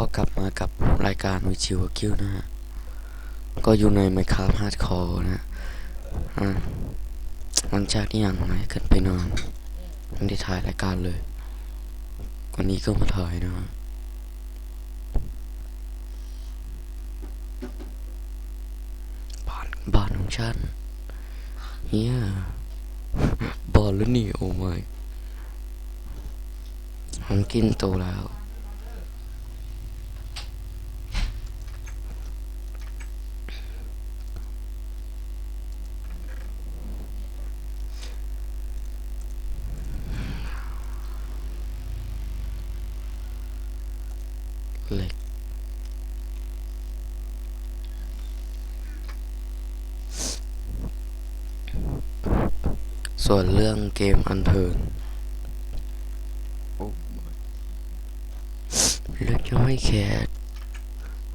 ก็กลับมากับรายการวิจิวคิวนะฮะ ก็อยู่ในไมค์คราฟฮาร์ดคอร์นะอ่าหลังจากที่ยังไม่ขึ้นไปนอนไม่ได้ถ่ายรายการเลย วันนี้ก็มาถ่ายนะฮะบ้านบ้านของฉันเฮียบอลแล้วนี่โอ้ไม่ผมกินโตแล้ว เหล็ก ส่วนเรื่องเกมอันเทิร์นเลือกจะไม่แคร์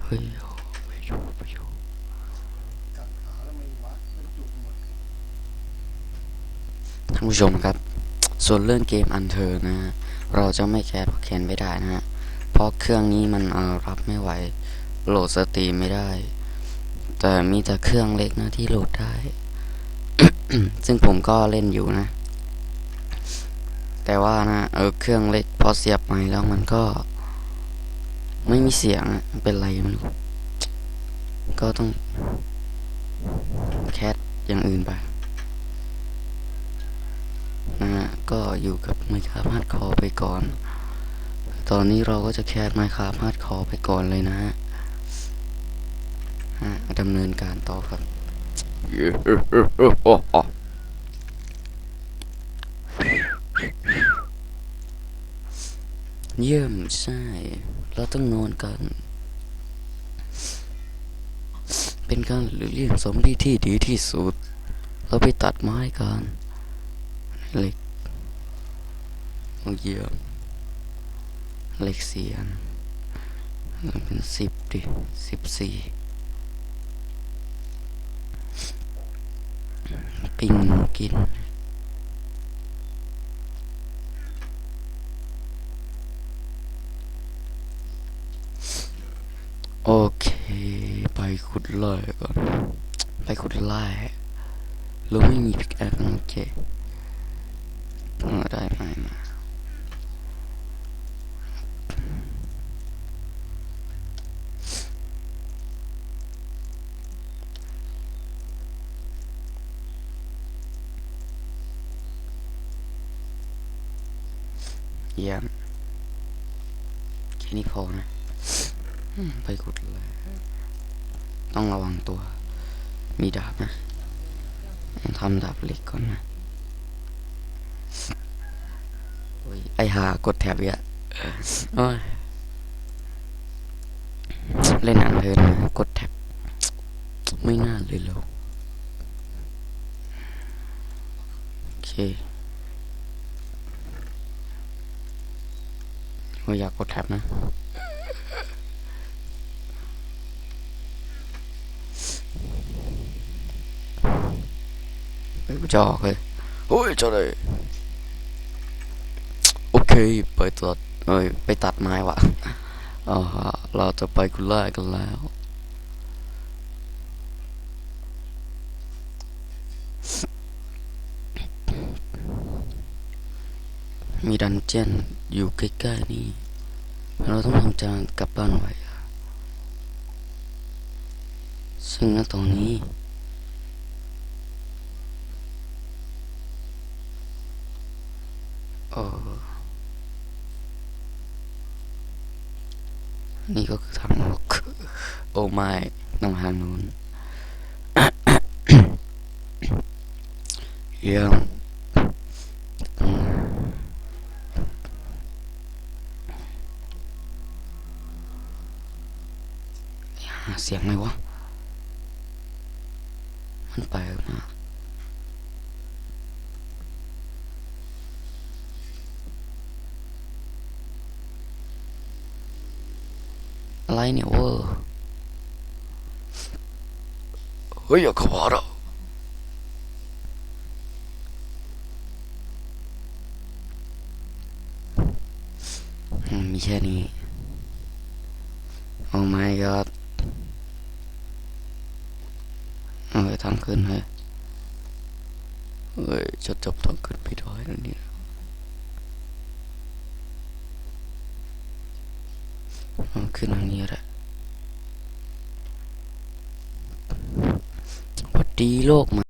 เฮ้ยโอ้ไปอยู่ไปอยู่ท่านผู้ชมครับ ส่วนเรื่องเกมอันเทิร์นนะฮะเราจะไม่แคร์เพราะแคนไม่ได้นะฮะ เพราะเครื่องนี้มันเอ่อรับไม่ไหว โหลดสตรีมไม่ได้ แต่มีแต่เครื่องเล็กนะที่โหลดได้ ซึ่งผมก็เล่นอยู่นะ แต่ว่านะเออเครื่องเล็กพอเสียบใหม่แล้วมันก็ ไม่มีเสียงเป็นไรไม่รู้ก็ต้องแคสอย่างอื่นไปนะฮะก็อยู่กับไมค์คราฟฮาร์ดคอไปก่อน ตอนนี้เราก็จะแคสไมค์คาฟฮาร์ดคอไปก่อนเลยนะฮะดำเนินการต่อครับ เยี่ยมใช่ เราต้องนอนกัน เป็นการหรือเลี่ยงสมที่ที่ดีที่สุด เราไปตัดไม้กันเหล็กโอ้เยี่ยม เล็กเสียนมันเป็นสิบดิสิบสี่ปิ้งกินโอเค ไปขุดไล่ก่อน ไปขุดไล่เราไม่มีพิกแอคโอเค เยี่ยมแค่นี้พอนะไปขุดเลยต้องระวังตัว มีดาบนะทำดาบเหล็กก่อนนะไอหากดแถบเยอะเล่นอ่านเธอนะกดแท็บไม่น่าเลยเราโอเค โอ้ยอยากกดแท็บนะ เฮ้ยกูจะออกเลยโอ้ยเจ้าเลยโอเค ไปตัดเอ้ย ไปตัดไม้วะอ่าฮะเราจะไปกุล่ากันแล้ว มีดันเจียนอยู่ใกล้ๆนี่ เราต้องทำจานกลับบ้านไว้ ซึ่งณตอนนี้ เออนี่ก็คือทางออกโอ้ไม่ต้องทางนู้นเยี่ยม หาเสียงไหมวะ มันไปมาอะไรเนี่ยเวอร์เฮ้ยอย่าข้าละมีแค่นี้โอ้ my god ขึ้นเฮ้ยเอ้ยจะจบทางขึ้นไปด้แล้วเนี่ยมันขึ้นทางนี้แหละหวัดดีโลกมา